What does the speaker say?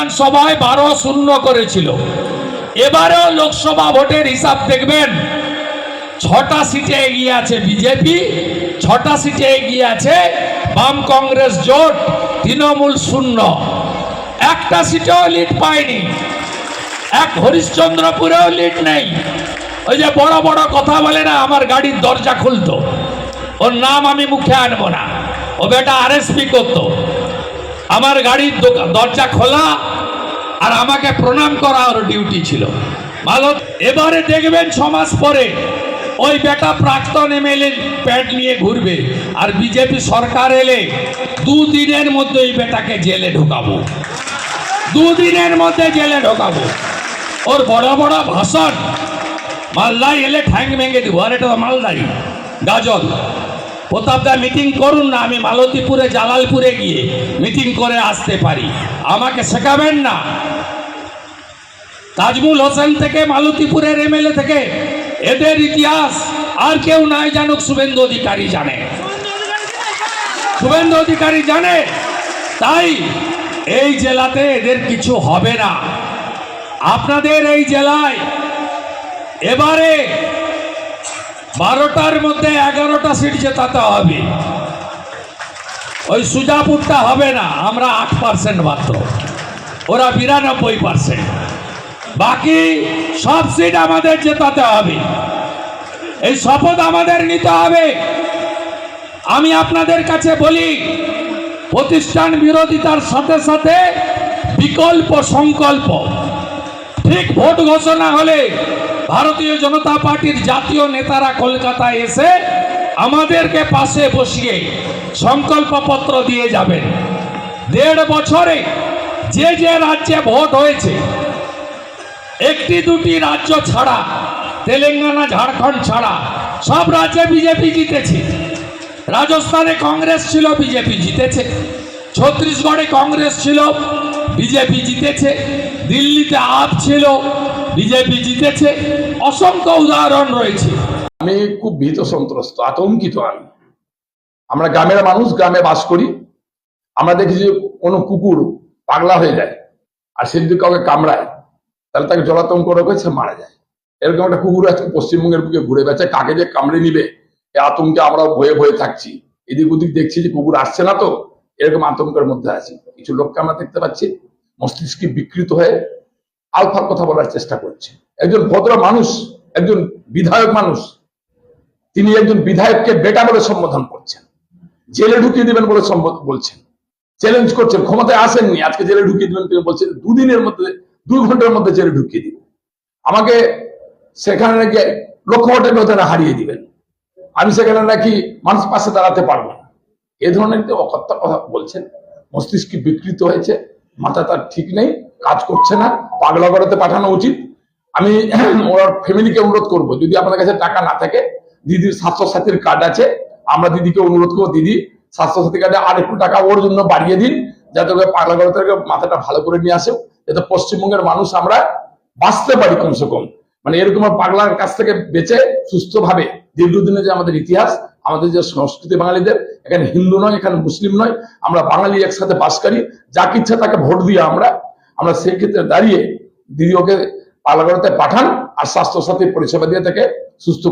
বিধানসভায় বারো শূন্য করেছিল। এবারেও লোকসভা ভোটের হিসাব দেখবেন, ছটা সিটে এগিয়ে আছে বিজেপি, ছটা সিটে এগিয়ে আছে বাম কংগ্রেস জোট, তৃণমূল শূন্য। একটা সিটেও লিড পায়নি। এক হরিশ্চন্দ্রপুরেও লিড নেই। ওই যে বড় বড় কথা বলে না, আমার গাড়ির দরজা খুলতো। ওর নাম আমি মুখে আনব না। ও বেটা আরএসপি করতো। আমার গাড়ির দরজা খোলা আর আমাকে প্রণাম করা ওর ডিউটি ছিল। ভালো, এবারে দেখবেন ছ মাস পরে ওই বেটা প্রাক্তন এমএলএ প্যাড নিয়ে ঘুরবে আর বিজেপি সরকার এলে দুদিনের মধ্যে ওই বেটাকে জেলে ঢোকাবো। দুদিনের মধ্যে জেলে ঢোকাবো। ওর বড় বড় ভাষণ, মালদায় এলে ঠ্যাং ভেঙে দেবো। আর এটা মালদাই। গাজল। প্রতাপদা মিটিং করুন না, আমি মালতীপুরে, জালালপুরে গিয়ে মিটিং করে আসতে পারি। আমাকে শেখাবেন না। তাজমুল হোসেন থেকে, মালতীপুরের এমএলএ থেকে, এদের ইতিহাস আর কেউ নাই জানুক, শুভেন্দু অধিকারী জানে। শুভেন্দু অধিকারী জানে। তাই এই জেলাতে এদের কিছু হবে না। আপনাদের এই জেলায় এবারে বারোটার মধ্যে এগারোটা সিট জেতাতে হবে। ওই সুজাপুরটা হবে না, আমরা আট পার্সেন্ট মাত্র। ওরা বিরানব্বই পার্সেন্ট। বাকি সব সিট আমাদের জেতাতে হবে। এই শপথ আমাদের নিতে হবে। আমি আপনাদের কাছে বলি, প্রতিষ্ঠান বিরোধিতার সাথে সাথে বিকল্প সংকল্প। ঠিক ভোট ঘোষণা হলে ভারতীয় জনতা পার্টির জাতীয় নেতারা কলকাতায় এসে আমাদেরকে পাশে বসিয়ে সংকল্পপত্র দিয়ে যাবেন। দেড় বছরে যে যে রাজ্যে ভোট হয়েছে, একটি দুটি রাজ্য ছাড়া, তেলেঙ্গানা, ঝাড়খণ্ড ছাড়া, সব রাজ্যে বিজেপি জিতেছে। রাজস্থানে কংগ্রেস ছিল, বিজেপি জিতেছে। ছত্তিশগড়ে কংগ্রেস ছিল, বিজেপি জিতেছে। দিল্লিতে আপ ছিল, বিজেপি জিতেছে, অসংখ্য উদাহরণ রয়েছে। আমি খুব ভীত সন্ত্রস্ত, আতঙ্কিত আমি। আমরা গ্রামের মানুষ, গ্রামে বাস করি, আমরা দেখি যে কোনো কুকুর পাগলা হয়ে যায়, আর সে যদি কাউকে কামড়ায়, তাহলে তাকে জলাতঙ্ক রোগে মারা যায়। এরকম একটা কুকুর আজকে পশ্চিমবঙ্গের বুকে ঘুরে বেড়াচ্ছে, কাকে যে কামড়ে নিবে এই আতঙ্কে আমরা ভয়ে ভয়ে থাকছি। এদিক ওদিক দেখছি যে কুকুর আসছে না তো, এরকম আতঙ্কের মধ্যে আছি। কিছু লোককে আমরা দেখতে পাচ্ছি মস্তিষ্কে বিকৃত হয়ে আলফার কথা বলার চেষ্টা করছে। একজন ভদ্র মানুষ, একজন বিধায়ক মানুষ, তিনি একজন বিধায়ককে বেটা বলে সম্বোধন করছেন। জেলে ঢুকিয়ে দিবেন বলে বলছেন। চ্যালেঞ্জ করছেন, ক্ষমতায় আসেননি, আজকে জেলে ঢুকিয়ে দিবেন তিনি বলছেন, দুদিনের মধ্যে দুই ঘণ্টার মধ্যে জেলে ঢুকিয়ে দিবেন আমাকে সেখানে নাকি লক্ষ ভোটের মধ্যে হারিয়ে দিবেন। আমি সেখানে নাকি মানুষ পাশে দাঁড়াতে পারব না। এ ধরনের অকথ্য কথা বলছেন। মস্তিষ্ক বিকৃত হয়েছে। মাথা তার ঠিক নেই, কাজ করছে না, পাগলা করাতে পাঠানো উচিত। আমি ওনার ফ্যামিলিকে অনুরোধ করব, যদি আপনার কাছে টাকা না থাকে, দিদির স্বাস্থ্য সাথীর কার্ড আছে, আমরা দিদিকে অনুরোধ করব, দিদি স্বাস্থ্য সাথী কার্ডে আর একটু টাকা ওর জন্য বাড়িয়ে দিন, যাতে করে পাগলা করাতে মাথাটা ভালো করে নিয়ে আসে, যাতে পশ্চিমবঙ্গের মানুষ আমরা বাঁচতে পারি কমসে কম। মানে এরকম পাগলার কাছ থেকে বেঁচে সুস্থভাবে দীর্ঘদিনে যে আমাদের ইতিহাস, আমাদের যে সংস্কৃতি বাঙালিদের এখানে হিন্দু নয়, এখানে মুসলিম নয়, আমরা বাঙালি একসাথে বাস করি, যাকে ইচ্ছা তাকে ভোট দিয়ে আমরা। আমরা সেই ক্ষেত্রে দাঁড়িয়ে দিদি ওকে পাগলা পাঠান আর স্বাস্থ্য সাথী পরিষেবা দিয়ে তাকে সুস্থ